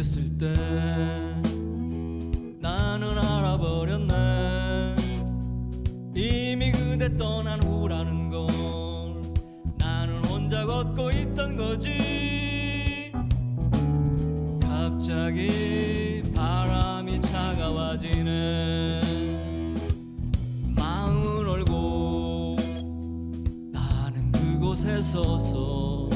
느꼈을 때 나는 알아버렸네. 이미 그대 떠난 후라는 걸 나는 혼자 걷고 있던 거지. 갑자기 바람이 차가워지네. 마음을 얼고 나는 그곳에 서서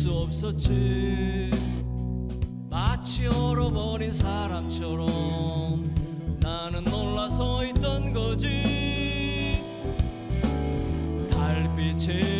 수 없었지. 마치 얼어버린 사람처럼 나는 놀라서 있던 거지. 달빛에